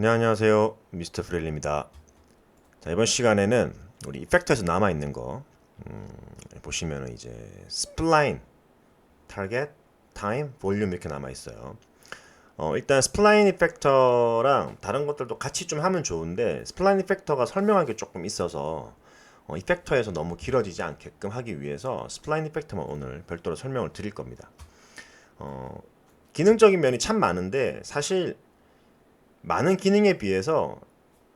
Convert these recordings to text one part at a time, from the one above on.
네, 안녕하세요. 미스터 프렐리입니다. 자, 이번 시간에는 우리 이펙터에서 남아 있는 거 음, 보시면은 이제 스플라인, 타겟, 타임, 볼륨 이렇게 남아 있어요. 어, 일단 스플라인 이펙터랑 다른 것들도 같이 좀 하면 좋은데 스플라인 이펙터가 설명할 게 조금 있어서 어, 이펙터에서 너무 길어지지 않게끔 하기 위해서 스플라인 이펙터만 오늘 별도로 설명을 드릴 겁니다. 어, 기능적인 면이 참 많은데 사실 많은 기능에 비해서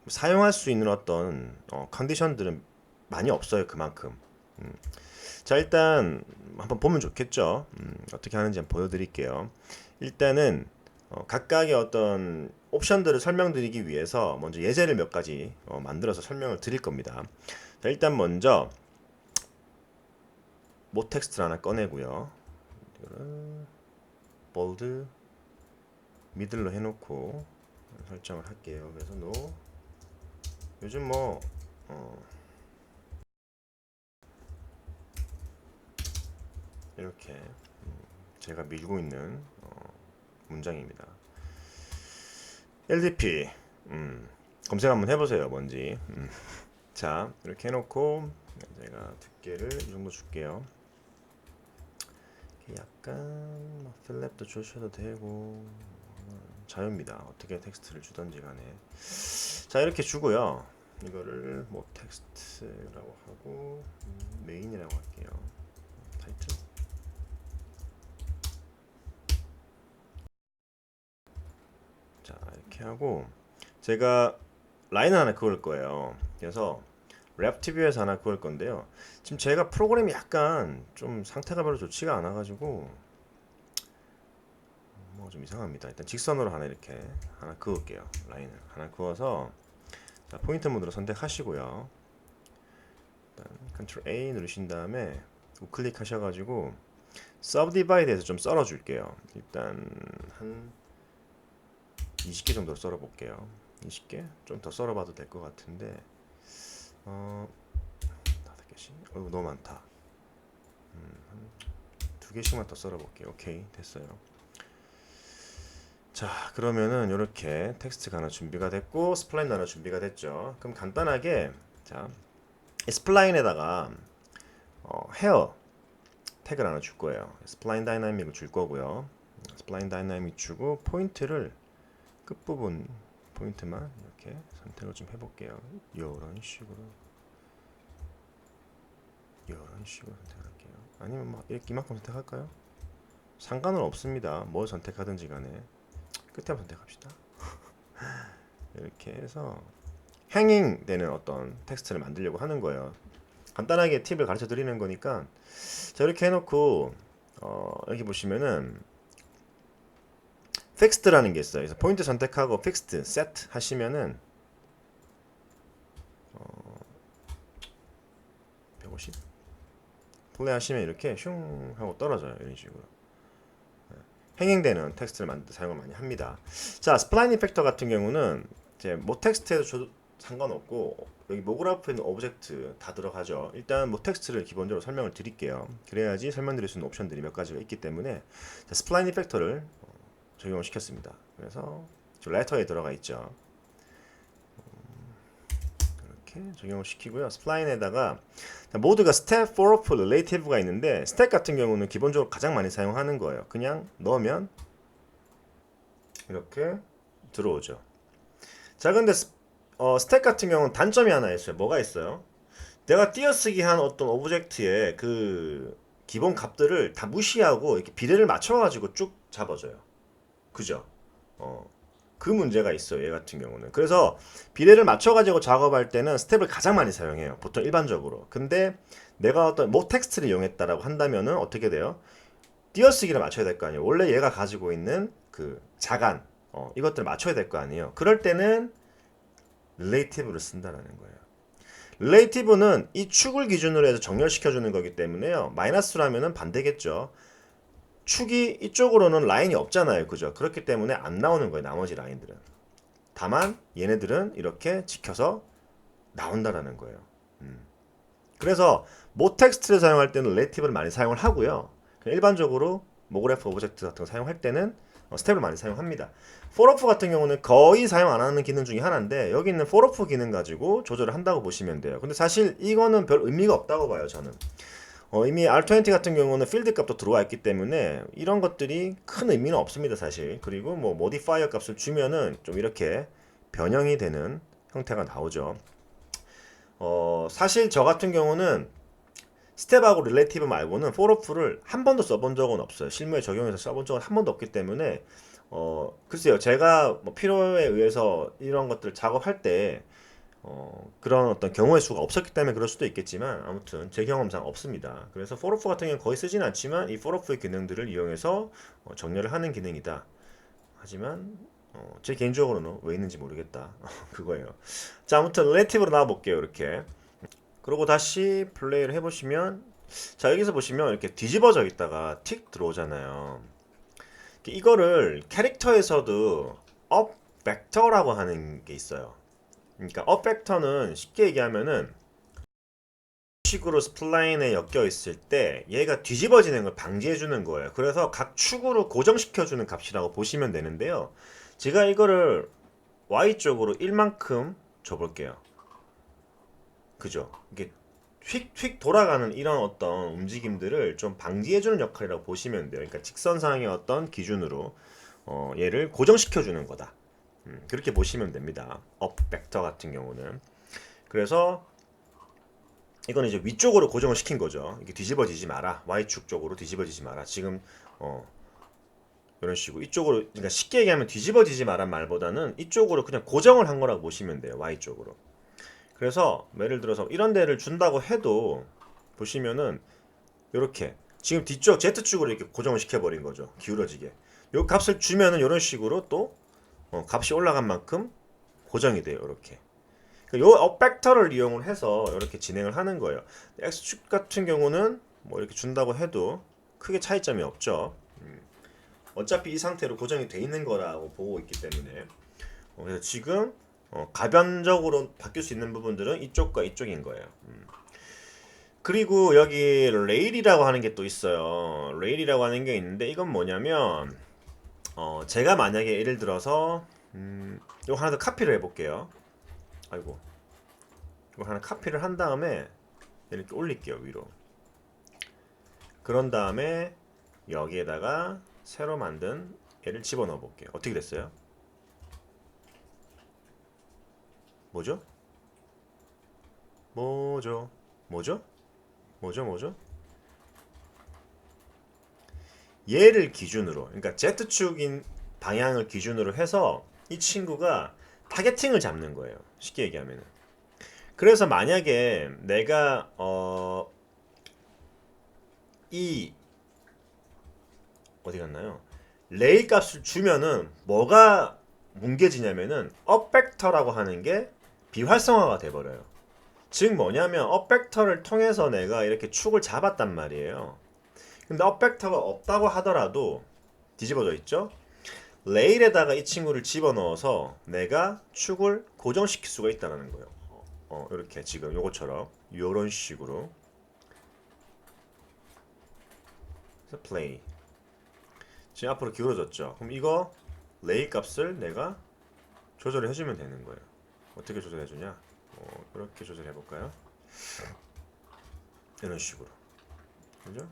사용할 수 있는 어떤 어, 컨디션들은 많이 없어요 그만큼. 음. 자 일단 한번 보면 좋겠죠? 음, 어떻게 하는지 한번 보여드릴게요. 일단은 어, 각각의 어떤 옵션들을 설명드리기 위해서 먼저 예제를 몇 가지 어, 만들어서 설명을 드릴 겁니다. 자 일단 먼저 모 텍스트를 하나 꺼내고요. 볼드 미들로 해놓고 설정을 할게요. 그래서 노 요즘 뭐 어, 이렇게 음, 제가 밀고 있는 어, 문장입니다. LDP 음, 검색 한번 해보세요. 뭔지. 음. 자 이렇게 해놓고 제가 두께를 이 정도 줄게요. 약간 뭐 플랩도 주셔도 되고 자유입니다. 어떻게 텍스트를 주던지 간에. 자, 이렇게 주고요. 이거를 뭐 텍스트라고 하고 음, 메인이라고 할게요. 타이틀. 자, 이렇게 하고 제가 라인 하나 그을 거예요. 그래서 랩티뷰에서 하나 그을 건데요. 지금 제가 프로그램이 약간 좀 상태가 별로 좋지가 않아 가지고 뭐 좀 이상합니다. 일단 직선으로 하나 이렇게 하나 그을게요. 라인을 하나 그어서 자, 포인트 모드로 선택하시고요. 일단 컨트롤 A 누르신 다음에 우클릭 하셔가지고 서브디바이드에서 좀 썰어 줄게요. 일단 한 20개 정도 썰어 볼게요. 20개 좀 더 썰어봐도 될 것 같은데 어 다섯 개씩 어이구 너무 많다. 음, 한 두 개씩만 더 썰어 볼게요. 오케이 됐어요. 자 그러면은 이렇게 텍스트가 하나 준비가 됐고 스플라인 하나 준비가 됐죠. 그럼 간단하게 자 스플라인에다가 어, 헤어 태그를 하나 줄 거예요. 스플라인 다이나믹을 줄 거고요. 스플라인 다이나믹 주고 포인트를 끝부분 포인트만 이렇게 선택을 좀 해볼게요. 이런 식으로. 이런 식으로 선택할게요. 아니면 막 이렇게 이만큼 선택할까요? 상관은 없습니다. 뭘 선택하든지 간에 끝에 한번 선택합시다. 이렇게 해서 행잉 되는 어떤 텍스트를 만들려고 하는 거예요. 간단하게 팁을 가르쳐 드리는 거니까 자 이렇게 해놓고 어, 여기 보시면은 fixed라는 게 있어요. 그래서 포인트 선택하고 fixed, set 하시면은 어, 150 플레이 하시면 이렇게 슝 하고 떨어져요. 이런 식으로. 행행되는 텍스트를 만들 사용을 많이 합니다. 자, 스플라인 이펙터 같은 경우는 이제 모 텍스트에도 줘도 상관없고 여기 모그라프에 있는 오브젝트 다 들어가죠. 일단 모 텍스트를 기본적으로 설명을 드릴게요. 그래야지 설명드릴 수 있는 옵션들이 몇 가지가 있기 때문에 자, 스플라인 이펙터를 어, 적용을 시켰습니다. 그래서 저 레터에 들어가 있죠. 이렇게 적용을 시키고요. 스플라인에다가 모드가 스텝, 포로프, 릴레이티브가 있는데 스텝 같은 경우는 기본적으로 가장 많이 사용하는 거예요. 그냥 넣으면 이렇게 들어오죠. 자, 근데 스, 어, 스택 같은 경우는 단점이 하나 있어요. 뭐가 있어요? 내가 띄어쓰기 한 어떤 오브젝트의 그 기본 값들을 다 무시하고 이렇게 비례를 맞춰가지고 쭉 잡아줘요. 그죠? 어. 그 문제가 있어요. 얘 같은 경우는. 그래서 비례를 맞춰가지고 작업할 때는 스텝을 가장 많이 사용해요. 보통 일반적으로. 근데 내가 어떤 모 텍스트를 이용했다라고 한다면은 어떻게 돼요? 띄어쓰기를 맞춰야 될 거 아니에요. 원래 얘가 가지고 있는 그 자간, 어, 이것들을 맞춰야 될 거 아니에요. 그럴 때는 릴레이티브를 쓴다라는 거예요. 릴레이티브는 이 축을 기준으로 해서 정렬시켜주는 거기 때문에요. 마이너스라면은 반대겠죠. 축이 이쪽으로는 라인이 없잖아요. 그죠? 그렇기 때문에 안 나오는 거예요. 나머지 라인들은. 다만 얘네들은 이렇게 지켜서 나온다라는 거예요. 음. 그래서 모 텍스트를 사용할 때는 레티브를 많이 사용을 하고요. 일반적으로 모그래프 오브젝트 같은 거 사용할 때는 어, 스텝을 많이 사용합니다. 포로프 같은 경우는 거의 사용 안 하는 기능 중에 하나인데 여기 있는 포로프 기능 가지고 조절을 한다고 보시면 돼요. 근데 사실 이거는 별 의미가 없다고 봐요, 저는. 어, 이미 R20 같은 경우는 필드 값도 들어와 있기 때문에 이런 것들이 큰 의미는 없습니다, 사실. 그리고 뭐 모디파이어 값을 주면은 좀 이렇게 변형이 되는 형태가 나오죠. 어, 사실 저 같은 경우는 스텝하고 릴레이티브 말고는 포로프를 한 번도 써본 적은 없어요. 실무에 적용해서 써본 적은 한 번도 없기 때문에 어, 글쎄요. 제가 뭐 필요에 의해서 이런 것들 작업할 때 어, 그런 어떤 경우의 수가 없었기 때문에 그럴 수도 있겠지만 아무튼 제 경험상 없습니다. 그래서 포로프 같은 경우는 거의 쓰진 않지만 이 포로프의 기능들을 이용해서 어, 정렬을 하는 기능이다. 하지만 어, 제 개인적으로는 왜 있는지 모르겠다. 그거예요. 자, 아무튼 릴레이티브로 나와 볼게요. 이렇게. 그리고 다시 플레이를 해보시면 자 여기서 보시면 이렇게 뒤집어져 있다가 틱 들어오잖아요. 이거를 캐릭터에서도 업 벡터라고 하는 게 있어요. 그러니까 업 벡터는 쉽게 얘기하면은 식으로 스플라인에 엮여 있을 때 얘가 뒤집어지는 걸 방지해 주는 거예요. 그래서 각 축으로 고정시켜 주는 값이라고 보시면 되는데요. 제가 이거를 y 쪽으로 1만큼 줘 볼게요. 그죠? 이게 휙휙 돌아가는 이런 어떤 움직임들을 좀 방지해 주는 역할이라고 보시면 돼요. 그러니까 직선상의 어떤 기준으로 어, 얘를 고정시켜 주는 거다. 음, 그렇게 보시면 됩니다. 업 벡터 같은 경우는 그래서 이거는 이제 위쪽으로 고정을 시킨 거죠. 이게 뒤집어지지 마라. y축 쪽으로 뒤집어지지 마라. 지금 어, 이런 식으로 이쪽으로 그러니까 쉽게 얘기하면 뒤집어지지 마란 말보다는 이쪽으로 그냥 고정을 한 거라고 보시면 돼요. y 쪽으로. 그래서 예를 들어서 이런 데를 준다고 해도 보시면은 이렇게 지금 뒤쪽 Z축으로 이렇게 고정을 시켜버린 거죠. 기울어지게. 요 값을 주면은 이런 식으로 또 어, 값이 올라간 만큼 고정이 돼요. 이렇게. 요 업벡터를 이용을 해서 이렇게 진행을 하는 거예요. X축 같은 경우는 뭐 이렇게 준다고 해도 크게 차이점이 없죠. 음. 어차피 이 상태로 고정이 돼 있는 거라고 보고 있기 때문에 어, 그래서 지금 어, 가변적으로 바뀔 수 있는 부분들은 이쪽과 이쪽인 거예요. 음. 그리고 여기 레일이라고 하는 게 또 있어요. 레일이라고 하는 게 있는데 이건 뭐냐면 어, 제가 만약에 예를 들어서 음, 이거 하나 더 카피를 해볼게요. 아이고 이거 하나 카피를 한 다음에 이렇게 올릴게요 위로. 그런 다음에 여기에다가 새로 만든 얘를 집어넣어 볼게요. 어떻게 됐어요? 뭐죠? 뭐죠? 뭐죠? 뭐죠? 뭐죠? 얘를 기준으로, 그러니까 Z축인 방향을 기준으로 해서 이 친구가 타겟팅을 잡는 거예요. 쉽게 얘기하면은. 그래서 만약에 내가 어, 이 어디 갔나요? 레일 값을 주면은 뭐가 뭉개지냐면은 업벡터라고 하는 게 비활성화가 돼 버려요. 즉 뭐냐면 업벡터를 통해서 내가 이렇게 축을 잡았단 말이에요. 근데 업벡터가 없다고 하더라도 뒤집어져 있죠? 레일에다가 이 친구를 집어넣어서 내가 축을 고정시킬 수가 있다는 거예요. 어, 이렇게 지금 요것처럼 요런 식으로 그래서 플레이 지금 앞으로 기울어졌죠. 그럼 이거 레일 값을 내가 조절을 해주면 되는 거예요. 어떻게 조절해주냐? 어, 이렇게 조절해 볼까요? 이런 식으로, 그죠?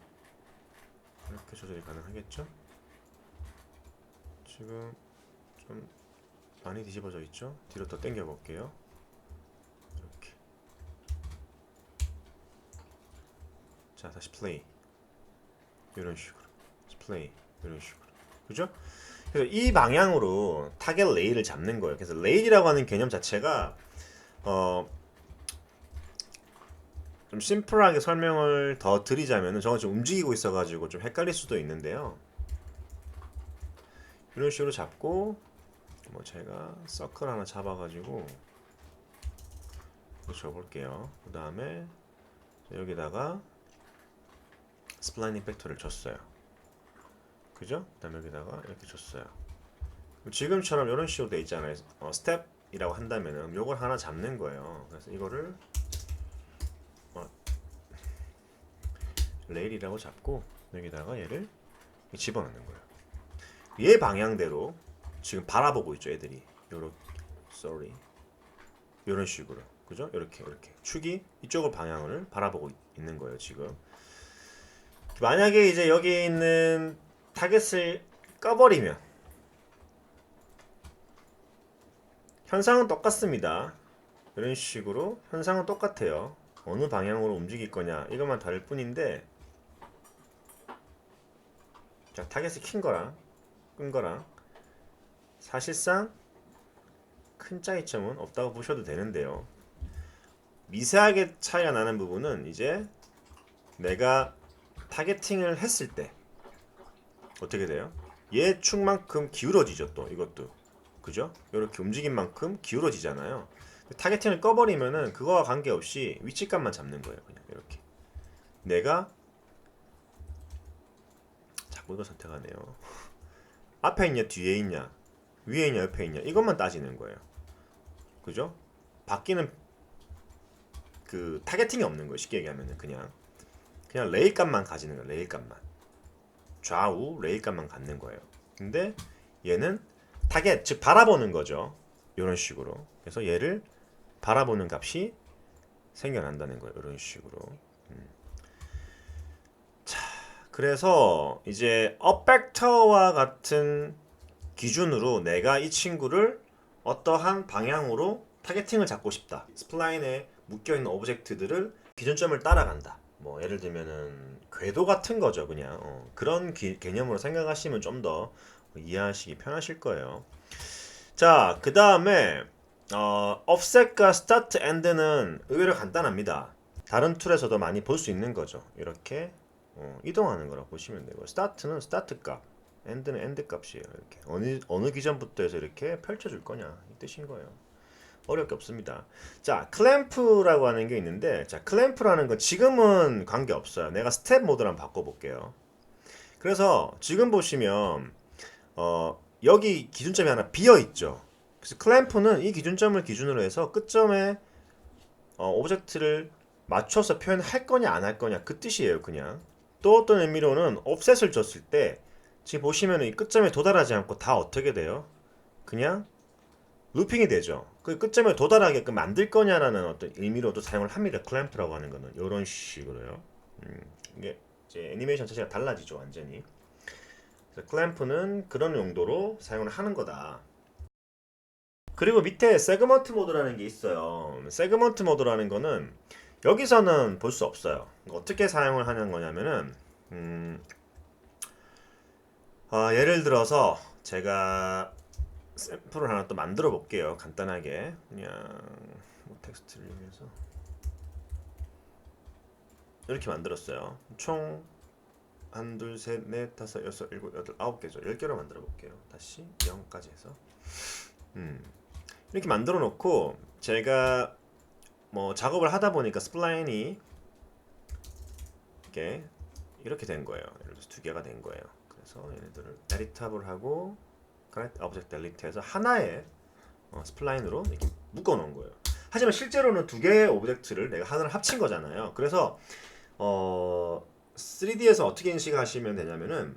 이렇게 조절이 가능하겠죠? 지금 좀 많이 뒤집어져 있죠? 뒤로 더 당겨 볼게요. 이렇게. 자, 다시 플레이. 이런 식으로. 플레이. 이런 식으로. 그죠? 그래서 이 방향으로 타겟 레일을 잡는 거예요. 그래서 레일이라고 하는 개념 자체가 어, 좀 심플하게 설명을 더 드리자면은 저건 좀 움직이고 있어가지고 좀 헷갈릴 수도 있는데요. 이런 식으로 잡고 뭐 제가 서클 하나 잡아가지고 줘볼게요. 그 다음에 여기다가 스플라이닝 팩터를 줬어요. 그죠? 그 다음에 여기다가 이렇게 줬어요. 지금처럼 이런 식으로 돼 있잖아요. 어, 스텝이라고 한다면은 요걸 하나 잡는 거예요. 그래서 이거를 레일이라고 잡고 여기다가 얘를 집어넣는 거예요. 얘 방향대로 지금 바라보고 있죠, 애들이. 요렇게 sorry. 요런 식으로. 그죠? 이렇게 이렇게 축이 이쪽을 방향을 바라보고 있- 있는 거예요, 지금. 만약에 이제 여기 있는 타겟을 꺼버리면 현상은 똑같습니다. 이런 식으로 현상은 똑같아요. 어느 방향으로 움직일 거냐 이것만 다를 뿐인데 자 타겟을 킨 거랑 끈 거랑 사실상 큰 차이점은 없다고 보셔도 되는데요. 미세하게 차이가 나는 부분은 이제 내가 타겟팅을 했을 때 어떻게 돼요? 얘 축만큼 기울어지죠 또 이것도 그죠? 이렇게 움직인 만큼 기울어지잖아요. 타겟팅을 꺼버리면은 그거와 관계없이 위치감만 잡는 거예요. 그냥 이렇게 내가 자꾸 이거 선택하네요. 앞에 있냐 뒤에 있냐 위에 있냐 옆에 있냐 이것만 따지는 거예요. 그죠? 바뀌는 그 타겟팅이 없는 거예요. 쉽게 얘기하면은 그냥 그냥 레일값만 가지는 거예요. 레일값만 좌우 레일값만 갖는 거예요. 근데 얘는 타겟 즉 바라보는 거죠. 이런 식으로. 그래서 얘를 바라보는 값이 생겨난다는 거예요. 이런 식으로. 그래서 이제 어펙터와 같은 기준으로 내가 이 친구를 어떠한 방향으로 타겟팅을 잡고 싶다. 스플라인에 묶여 있는 오브젝트들을 기준점을 따라간다. 뭐 예를 들면은 궤도 같은 거죠, 그냥 어, 그런 기- 개념으로 생각하시면 좀 더 이해하시기 편하실 거예요. 자, 그 다음에 어, offset과 start end는 의외로 간단합니다. 다른 툴에서도 많이 볼 수 있는 거죠. 이렇게 어, 이동하는 거라 보시면 되고 start는 start 값, end는 end 값이에요. 이렇게 어느 어느 기점부터 해서 이렇게 펼쳐줄 거냐 이 뜻인 거예요. 어렵게 없습니다. 자, 클램프라고 하는 게 있는데, 자, 클램프라는 건 지금은 관계 없어요. 내가 스텝 한번 바꿔볼게요. 그래서 지금 보시면 어, 여기 기준점이 하나 비어 있죠. 그래서 클램프는 이 기준점을 기준으로 해서 끝점에 어, 오브젝트를 맞춰서 표현할 거냐 안 할 거냐 그 뜻이에요, 그냥. 또 어떤 의미로는 옵셋을 줬을 때 지금 보시면 이 끝점에 도달하지 않고 다 어떻게 돼요? 그냥 루핑이 되죠. 그 끝점에 도달하게끔 만들 거냐라는 어떤 의미로도 사용을 합니다. 클램프라고 하는 거는 이런 식으로요. 음, 이게 이제 애니메이션 자체가 달라지죠, 완전히. 그래서 클램프는 그런 용도로 사용을 하는 거다. 그리고 밑에 세그먼트 모드라는 게 있어요. 세그먼트 모드라는 거는 여기서는 볼 수 없어요. 어떻게 사용을 하는 거냐면은 음, 아, 예를 들어서 제가 샘플을 하나 또 만들어 볼게요. 간단하게 그냥 뭐 텍스트를 이용해서 이렇게 만들었어요. 총 한, 둘, 셋, 넷, 다섯, 여섯, 일곱, 여덟, 아홉 개죠. 열 개로 만들어 볼게요. 다시 0까지 해서 음. 이렇게 만들어 놓고 제가 뭐 작업을 하다 보니까 스플라인이 이렇게 이렇게 된 거예요. 예를 들어서 두 개가 된 거예요. 그래서 얘네들을 에디터블 하고 커넥트 오브젝트 델리트해서 하나의 어, 스플라인으로 이렇게 묶어 놓은 거예요. 하지만 실제로는 두 개의 오브젝트를 내가 하나를 합친 거잖아요. 그래서 어 3D에서 어떻게 인식하시면 되냐면은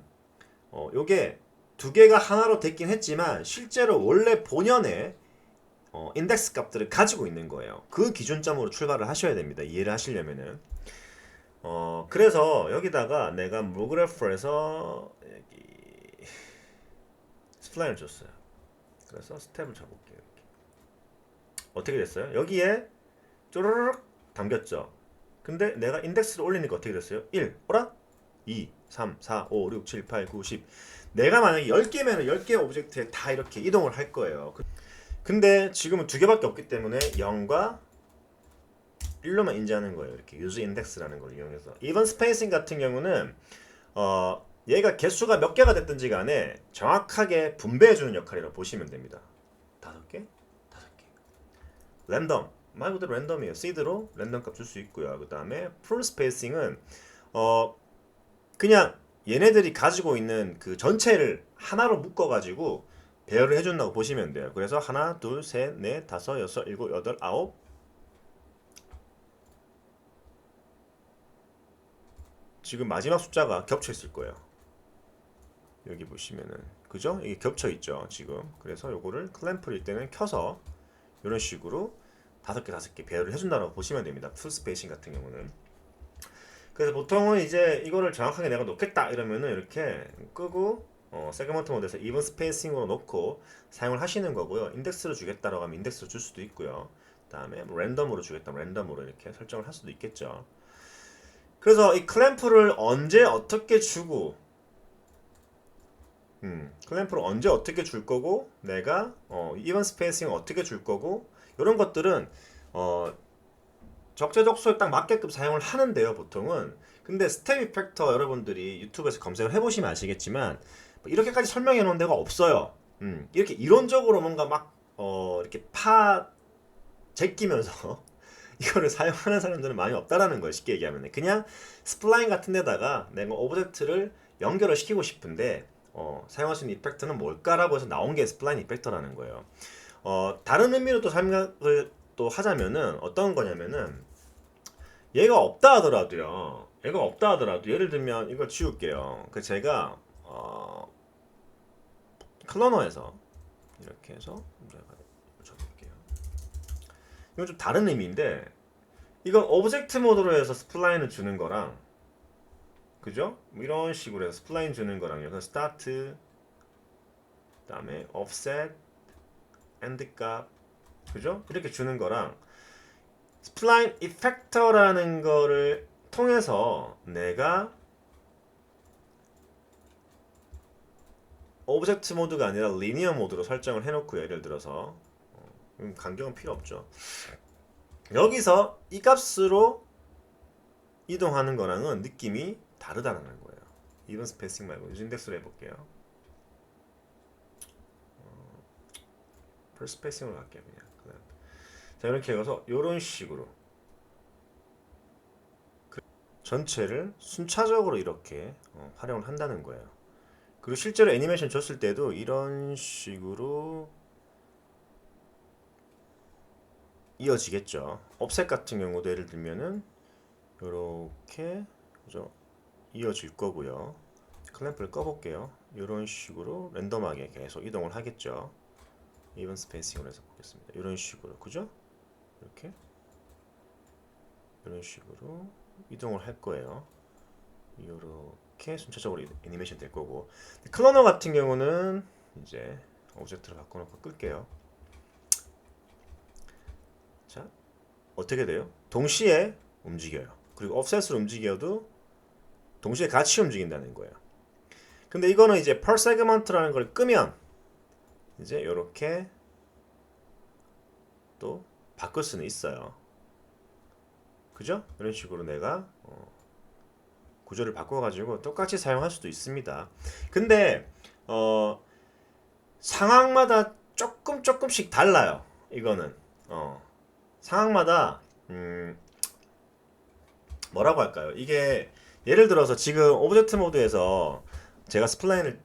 어 요게 두 개가 하나로 됐긴 했지만 실제로 원래 본연의 어, 인덱스 값들을 가지고 있는 거예요. 그 기준점으로 출발을 하셔야 됩니다. 이해를 하시려면은. 어, 그래서 여기다가 내가 무그래프에서 여기 스플라인을 줬어요. 그래서 스텝을 잡을게요. 어떻게 됐어요? 여기에 쪼르륵 담겼죠. 근데 내가 인덱스를 올리니까 어떻게 됐어요? 1, 오라? 2, 3, 4, 5, 6, 7, 8, 9, 10. 내가 만약에 10개면 10개 오브젝트에 다 이렇게 이동을 할 거예요. 그- 근데 지금은 두 개밖에 없기 때문에 0과 1로만 인지하는 거예요. 이렇게 유즈 인덱스라는 걸 이용해서. 이번 스페이싱 같은 경우는 어 얘가 개수가 몇 개가 됐든지 간에 정확하게 분배해 주는 역할이라고 보시면 됩니다. 다섯 개? 다섯 개. 랜덤. 말 그대로 랜덤이에요. 시드로 랜덤 값 줄 수 있고요. 그다음에 풀 스페이싱은 어 그냥 얘네들이 가지고 있는 그 전체를 하나로 묶어 가지고 배열을 해준다고 보시면 돼요. 그래서 하나, 둘, 셋, 넷, 다섯, 여섯, 일곱, 여덟, 아홉. 지금 마지막 숫자가 겹쳐 있을 거예요. 여기 보시면은 그죠? 이게 겹쳐 있죠 지금. 그래서 요거를 클램프일 때는 켜서 이런 식으로 다섯 개 다섯 개 배열을 해준다고 보시면 됩니다. 풀 스페이싱 같은 경우는. 그래서 보통은 이제 이거를 정확하게 내가 놓겠다 이러면은 이렇게 끄고 어, 세그먼트 모드에서 이븐 스페이싱으로 놓고 사용을 하시는 거고요. 인덱스를 주겠다라고 하면 인덱스를 줄 수도 있고요. 그다음에 뭐 랜덤으로 주겠다, 면 랜덤으로 이렇게 설정을 할 수도 있겠죠. 그래서 이 클램프를 언제 어떻게 주고 음, 클램프를 언제 어떻게 줄 거고 내가 어, 이번 스페이싱 어떻게 줄 거고 이런 것들은 어, 적재적소에 딱 맞게끔 사용을 하는데요 보통은 근데 스텝 이펙터 여러분들이 유튜브에서 검색을 해보시면 아시겠지만 뭐 이렇게까지 설명해 놓은 데가 없어요 음, 이렇게 이론적으로 뭔가 막 어, 이렇게 파 제끼면서 이거를 사용하는 사람들은 많이 없다라는 거예요 쉽게 얘기하면 그냥 스플라인 같은 데다가 내가 오브젝트를 연결을 시키고 싶은데 어, 사용할 수 있는 이펙트는 뭘까라고 해서 나온 게 스플라인 이펙터라는 거예요. 어, 다른 의미로 또 생각을 또 하자면은 어떤 거냐면은 얘가 없다 하더라도요. 얘가 없다 하더라도 예를 들면 이걸 지울게요. 그 제가 어, 클러너에서 이렇게 해서 제가 적을게요. 이건 좀 다른 의미인데 이건 오브젝트 모드로 해서 스플라인을 주는 거랑 그죠? 뭐 이런 식으로 해서 스플라인 주는 거랑요. 그래서 스타트 그다음에 offset end 값 그죠? 이렇게 주는 거랑 스플라인 이펙터라는 거를 통해서 내가 오브젝트 모드가 아니라 리니어 모드로 설정을 해놓고요. 예를 들어서 어, 음, 간격은 필요 없죠. 여기서 이 값으로 이동하는 거랑은 느낌이 다르다는 거예요. 이번 스페이싱 말고 인덱스로 해볼게요. 어, 스페이싱으로 갈게요 그냥. 그냥. 자 이렇게 해서 이런 식으로 그 전체를 순차적으로 이렇게 어, 활용을 한다는 거예요. 그리고 실제로 애니메이션 줬을 때도 이런 식으로 이어지겠죠. 업셋 같은 경우도 예를 들면은 이렇게 그죠? 이어질 거고요. 클램프를 꺼볼게요. 이런 식으로 랜덤하게 계속 이동을 하겠죠. 이번 스페이싱으로 해서 보겠습니다. 이런 식으로 그죠? 이렇게 이런 식으로 이동을 할 거예요. 이렇게 순차적으로 애니메이션 될 거고 클러너 같은 경우는 이제 오브젝트를 바꿔놓고 끌게요. 자 어떻게 돼요? 동시에 움직여요. 그리고 offset으로 움직여도 동시에 같이 움직인다는 거예요. 근데 이거는 이제 per segment라는 걸 끄면 이제 이렇게 또 바꿀 수는 있어요. 그죠? 이런 식으로 내가 어, 구조를 바꿔가지고 똑같이 사용할 수도 있습니다. 근데 어, 상황마다 조금 조금씩 달라요. 이거는 어, 상황마다 음, 뭐라고 할까요? 이게 예를 들어서 지금 오브젝트 모드에서 제가 스플라인을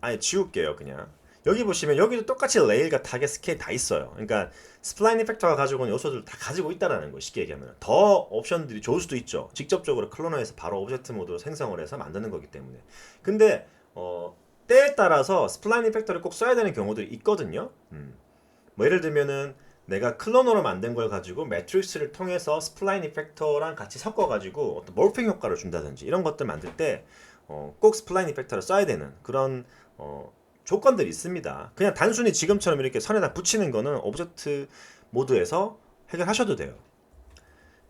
아예 지울게요 그냥 여기 보시면 여기도 똑같이 레일과 타겟 스케일 다 있어요. 그러니까 스플라인 이펙터가 가지고 있는 요소들을 다 가지고 있다라는 거 쉽게 얘기하면. 더 옵션들이 좋을 수도 있죠. 직접적으로 클로너에서 바로 오브젝트 모드로 생성을 해서 만드는 거기 때문에. 근데 어, 때에 따라서 스플라인 이펙터를 꼭 써야 되는 경우들이 있거든요. 음. 뭐 예를 들면은 내가 클로너로 만든 걸 가지고 매트릭스를 통해서 스플라인 이펙터랑 같이 섞어가지고 어떤 몰핑 효과를 준다든지 이런 것들 만들 때꼭 어, 스플라인 이펙터를 써야 되는 그런 어, 조건들이 있습니다. 그냥 단순히 지금처럼 이렇게 선에다 붙이는 거는 오브젝트 모드에서 해결하셔도 돼요.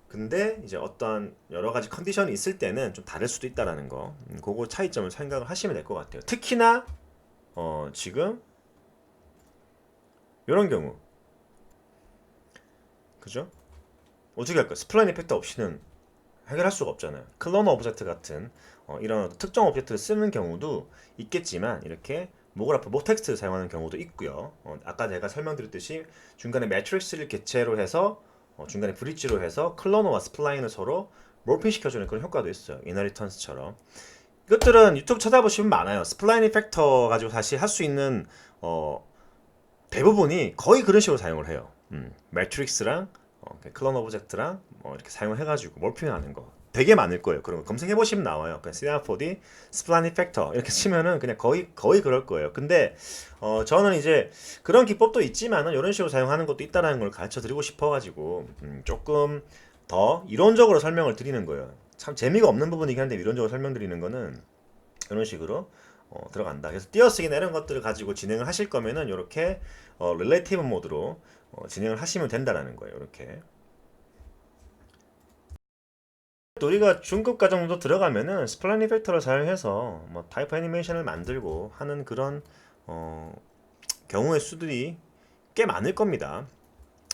근데 이제 어떤 여러 가지 컨디션이 있을 때는 좀 다를 수도 있다라는 거, 음, 그거 차이점을 생각을 하시면 될 것 같아요. 특히나 어, 지금 이런 경우 그죠? 어떻게 할까? 스플라인 이펙트 없이는 해결할 수가 없잖아요. 클로너 오브젝트 같은 어, 이런 특정 오브젝트를 쓰는 경우도 있겠지만 이렇게 모그라프 모텍스트를 사용하는 경우도 있고요. 어, 아까 제가 설명드렸듯이 중간에 매트릭스를 개체로 해서 어, 중간에 브릿지로 해서 클로너와 스플라인을 서로 몰핑 시켜주는 그런 효과도 있어요. 이너리턴스처럼. 이것들은 유튜브 찾아보시면 많아요. 스플라인 이펙터 가지고 다시 할 수 있는 어, 대부분이 거의 그런 식으로 사용을 해요. 음, 매트릭스랑 어, 클론 오브젝트랑 뭐 이렇게 사용을 해가지고 몰핑하는 거 되게 많을 거예요. 거 검색해 보시면 나와요. 그냥 시나포디 스플라니 팩터 이렇게 치면은 그냥 거의 거의 그럴 거예요. 근데 어 저는 이제 그런 기법도 있지만은 이런 식으로 사용하는 것도 있다라는 걸 가르쳐 드리고 싶어 가지고 음, 조금 더 이론적으로 설명을 드리는 거예요. 참 재미가 없는 부분이긴 한데 이론적으로 설명드리는 거는 이런 식으로 어, 들어간다. 그래서 띄어쓰기나 이런 것들을 가지고 진행을 하실 거면은 이렇게 어, 릴레이티브 모드로 어, 진행을 하시면 된다라는 거예요. 이렇게. 또 우리가 중급 과정도 들어가면은 스플라니 팩터를 사용해서 뭐 타이프 애니메이션을 만들고 하는 그런 어, 경우의 수들이 꽤 많을 겁니다.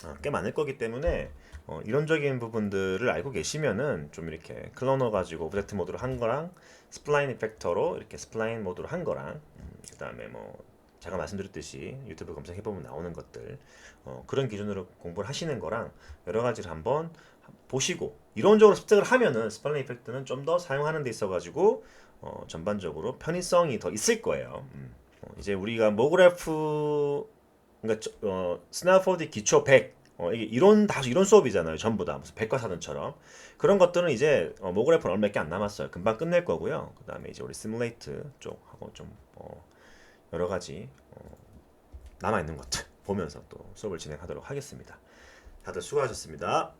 어, 꽤 많을 거기 때문에 어, 이론적인 부분들을 알고 계시면은 좀 이렇게 클로너 가지고 오브젝트 모드로 한 거랑 스플라인 이펙터로 이렇게 스플라인 모드로 한 거랑 음, 그 다음에 뭐 제가 말씀드렸듯이 유튜브 검색해 보면 나오는 것들 어, 그런 기준으로 공부를 하시는 거랑 여러 가지를 한번 보시고 이론적으로 습득을 하면은 스플라인 이펙트는 좀 더 사용하는 데 있어 가지고 어, 전반적으로 편의성이 더 있을 거예요. 음. 어, 이제 우리가 모그래프 그러니까 저- 어, 스나포디 기초 100 어, 이게 이론 다 이론 수업이잖아요. 전부 다 무슨 백과사전처럼 그런 것들은 이제 어, 모그래프는 얼마 몇 개 안 남았어요. 금방 끝낼 거고요. 그다음에 이제 우리 시뮬레이트 쪽하고 좀 어, 여러 가지 어, 남아 있는 것들 보면서 또 수업을 진행하도록 하겠습니다. 다들 수고하셨습니다.